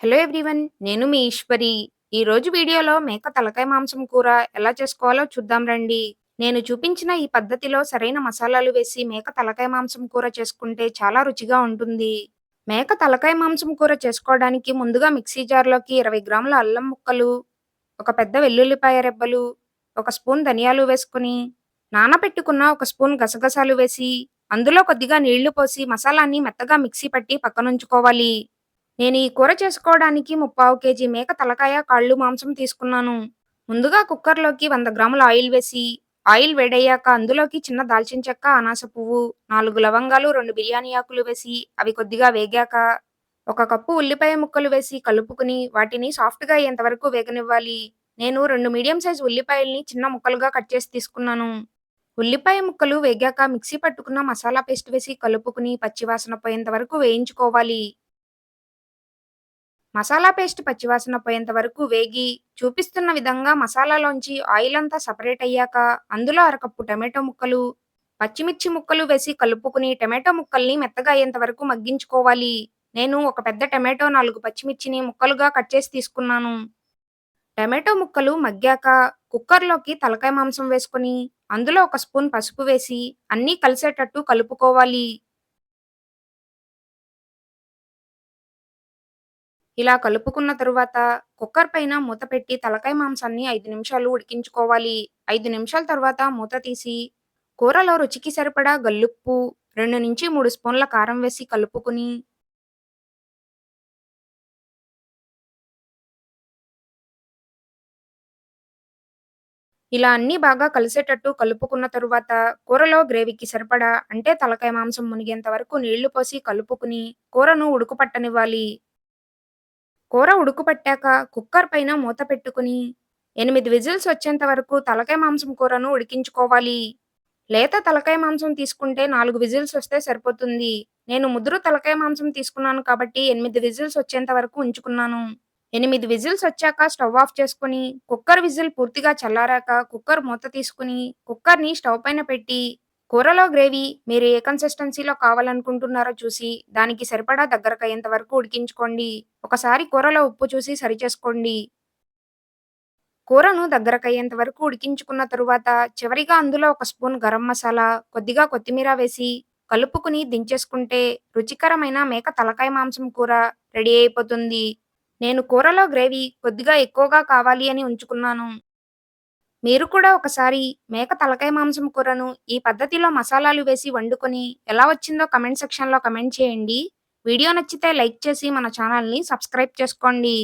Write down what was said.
Hello everyone నేను మీ ఈశ్వరి. ఈ రోజు వీడియోలో మేక తలకాయ మాంసం కూర ఎలా చేసుకోవాలో చూద్దాం రండి. నేను చూపించిన ఈ పద్ధతిలో సరైన మసాలాలు వేసి మేక తలకాయ మాంసం కూర చేసుకుంటే చాలా రుచిగా ఉంటుంది. మేక తలకాయ మాంసం కూర చేసుకోవడానికి ముందుగా మిక్సీ జార్లోకి ఇరవై గ్రాముల అల్లం ముక్కలు ఒక పెద్ద వెల్లుల్లిపాయ రెబ్బలు ఒక స్పూన్ ధనియాలు వేసుకుని నానబెట్టుకున్న ఒక స్పూన్ గసగసాలు వేసి అందులో కొద్దిగా నీళ్ళు పోసి మసాలాన్ని మెత్తగా మిక్సీ పట్టి పక్కనుంచుకోవాలి. నేను ఈ కూర చేసుకోవడానికి ముప్పావు కేజీ మేక తలకాయ కాళ్ళు మాంసం తీసుకున్నాను. ముందుగా కుక్కర్లోకి వంద గ్రాముల ఆయిల్ వేసి ఆయిల్ వేడయ్యాక అందులోకి చిన్న దాల్చిన చెక్క అనాస పువ్వు నాలుగు లవంగాలు రెండు బిర్యానీ ఆకులు వేసి అవి కొద్దిగా వేగాక ఒక కప్పు ఉల్లిపాయ ముక్కలు వేసి కలుపుకుని వాటిని సాఫ్ట్గా అయ్యేంత వరకు వేగనివ్వాలి. నేను రెండు మీడియం సైజ్ ఉల్లిపాయల్ని చిన్న ముక్కలుగా కట్ చేసి తీసుకున్నాను. ఉల్లిపాయ ముక్కలు వేగాక మిక్సీ పట్టుకున్న మసాలా పేస్ట్ వేసి కలుపుకుని పచ్చివాసన పోయేంత వరకు వేయించుకోవాలి. మసాలా పేస్ట్ పచ్చివాసన పోయేంత వరకు వేగి చూపిస్తున్న విధంగా మసాలాలోంచి ఆయిల్ అంతా సపరేట్ అయ్యాక అందులో అరకప్పు టమాటో ముక్కలు పచ్చిమిర్చి ముక్కలు వేసి కలుపుకుని టమాటో ముక్కల్ని మెత్తగా అయ్యేంత వరకు మగ్గించుకోవాలి. నేను ఒక పెద్ద టమాటో నాలుగు పచ్చిమిర్చిని ముక్కలుగా కట్ చేసి తీసుకున్నాను. టమాటో ముక్కలు మగ్గాక కుక్కర్లోకి తలకాయ మాంసం వేసుకొని అందులో ఒక స్పూన్ పసుపు వేసి అన్నీ కలిసేటట్టు కలుపుకోవాలి. ఇలా కలుపుకున్న తరువాత కుక్కర్ పైన మూత పెట్టి తలకాయ మాంసాన్ని ఐదు నిమిషాలు ఉడికించుకోవాలి. ఐదు నిమిషాల తర్వాత మూత తీసి కూరలో రుచికి సరిపడా గల్లుప్పు రెండు నుంచి మూడు స్పూన్ల కారం వేసి కలుపుకుని ఇలా అన్నీ బాగా కలిసేటట్టు కలుపుకున్న తరువాత కూరలో గ్రేవీకి సరిపడా అంటే తలకాయ మాంసం మునిగేంత వరకు నీళ్ళు పోసి కలుపుకుని కూరను ఉడుకుపట్టనివ్వాలి కూర ఉడుకుపట్టాక కుక్కర్ పైన మూత పెట్టుకుని ఎనిమిది విజిల్స్ వచ్చేంత వరకు తలకాయ మాంసం కూరను ఉడికించుకోవాలి. లేత తలకాయ మాంసం తీసుకుంటే నాలుగు విజిల్స్ వస్తే సరిపోతుంది. నేను ముదురు తలకాయ మాంసం తీసుకున్నాను కాబట్టి ఎనిమిది విజిల్స్ వచ్చేంత వరకు ఉంచుకున్నాను. ఎనిమిది విజిల్స్ వచ్చాక స్టవ్ ఆఫ్ చేసుకుని కుక్కర్ విజిల్ పూర్తిగా చల్లారాక కుక్కర్ మూత తీసుకుని కుక్కర్ని స్టవ్ పైన పెట్టి కూరలో గ్రేవీ మీరు ఏ కన్సిస్టెన్సీలో కావాలనుకుంటున్నారో చూసి దానికి సరిపడా దగ్గరకయ్యేంత వరకు ఉడికించుకోండి. ఒకసారి కూరలో ఉప్పు చూసి సరిచేసుకోండి. కూరను దగ్గరకయ్యేంత వరకు ఉడికించుకున్న తరువాత చివరిగా అందులో ఒక స్పూన్ గరం మసాలా కొద్దిగా కొత్తిమీర వేసి కలుపుకుని దించేసుకుంటే రుచికరమైన మేక తలకాయ మాంసం కూర రెడీ అయిపోతుంది. నేను కూరలో గ్రేవీ కొద్దిగా ఎక్కువగా కావాలి అని ఉంచుకున్నాను. మీరు కూడా ఒకసారి మేక తలకాయ మాంసం కూరను ఈ పద్ధతిలో మసాలాలు వేసి వండుకొని ఎలా వచ్చిందో కమెంట్ సెక్షన్లో కమెంట్ చేయండి. వీడియో నచ్చితే లైక్ చేసి మన ఛానల్ని సబ్స్క్రైబ్ చేసుకోండి.